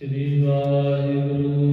ਸ੍ਰੀ ਵਾਹਿਗੁਰੂ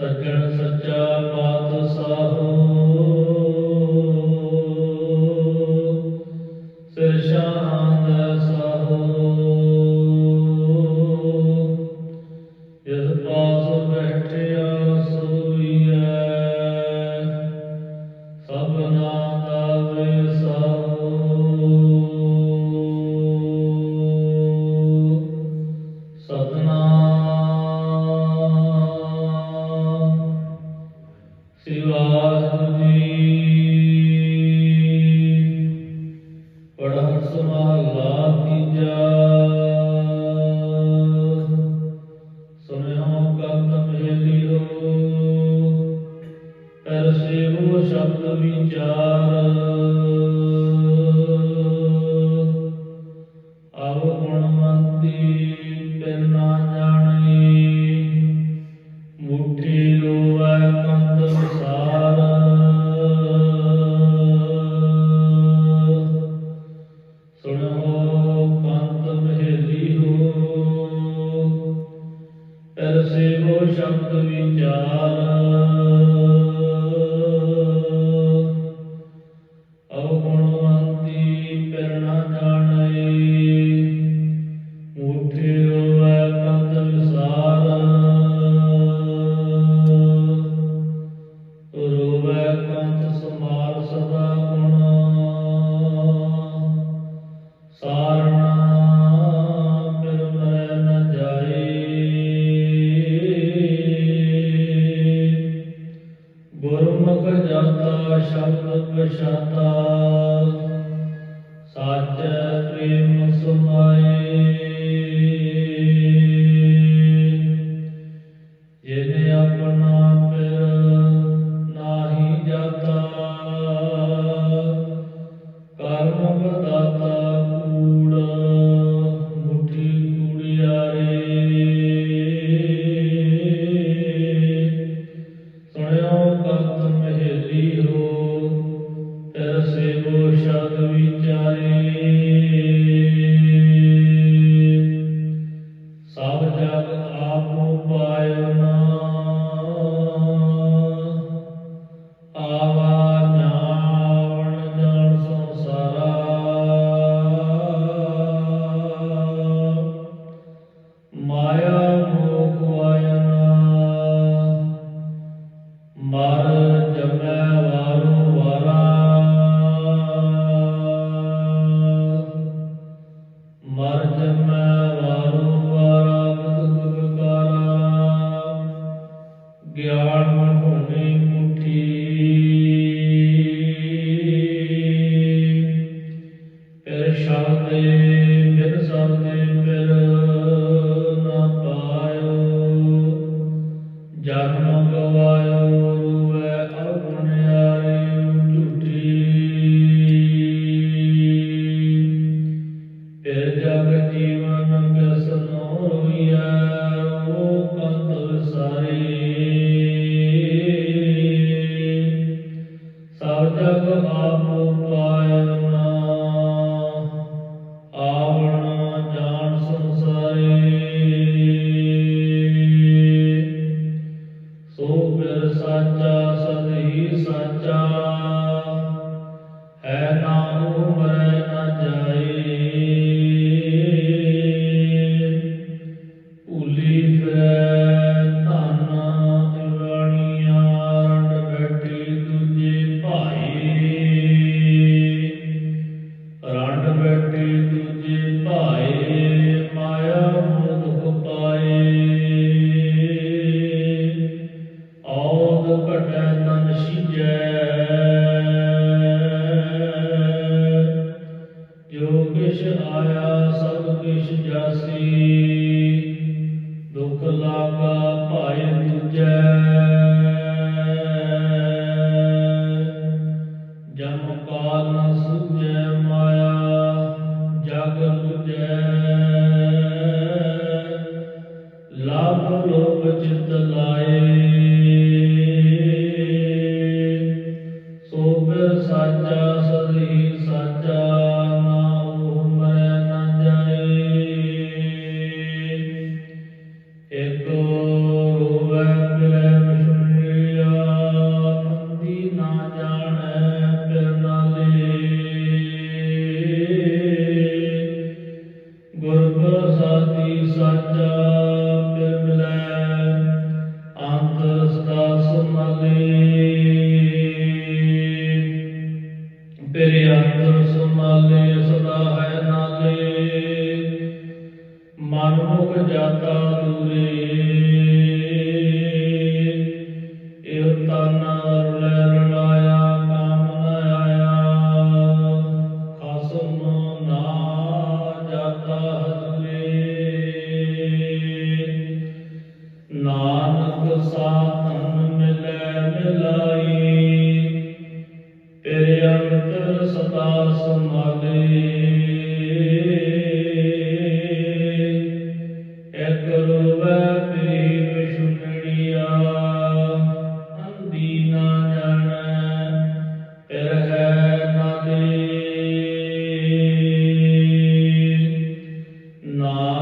ಸರ್ಕಾರ ਜਾਤਾ ਸ਼ਬਦ ਮਰ ਕਿਛ ਆਇਆ, ਸਭ ਕਿਛ ਜਾਸੀ। ਦੁਖ ਲਾਗਾ ਭਾਇ ਤੁਜੈ ਜਨਮ ਕਾਲ ਮਾਇਆ, ਜਗ ਤੁਜੈ ਲਾਭ ਲੋਭ ਚਿਤ ਲਾਏ। जाता दूरे No.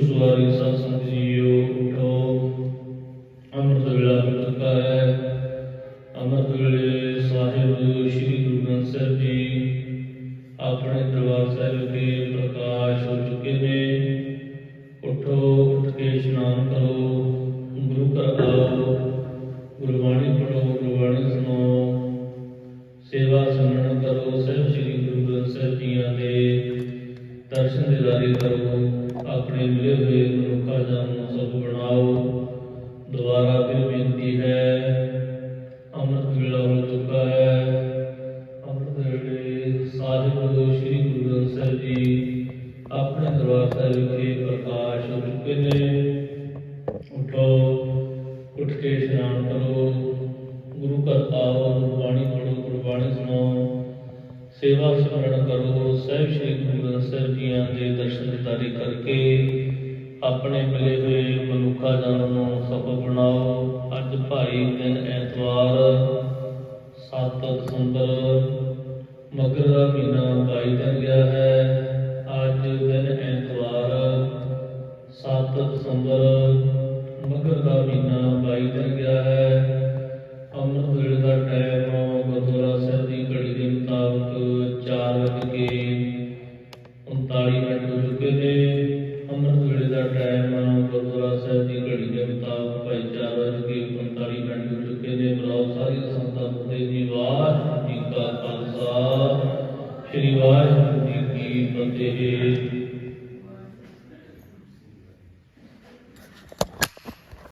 huzurlar insansın diye. Darbar Sahib ਵਿਖੇ ਪ੍ਰਕਾਸ਼ ਹੋ ਚੁੱਕੇ ਨੇ ਦਰਸ਼ਨ ਕਰਕੇ ਆਪਣੇ ਮਿਲੇ ਹੋਏ ਮਨੁੱਖਾ ਜਨਮ ਨੂੰ ਸਫਲ ਬਣਾਓ। ਅੱਜ ਭਾਈ ਦਿਨ ਐਤਵਾਰ 7 ਦਸੰਬਰ, ਮਗਰ ਦਾ ਮਹੀਨਾ 22 ਦਿਨ ਹੈ। sorry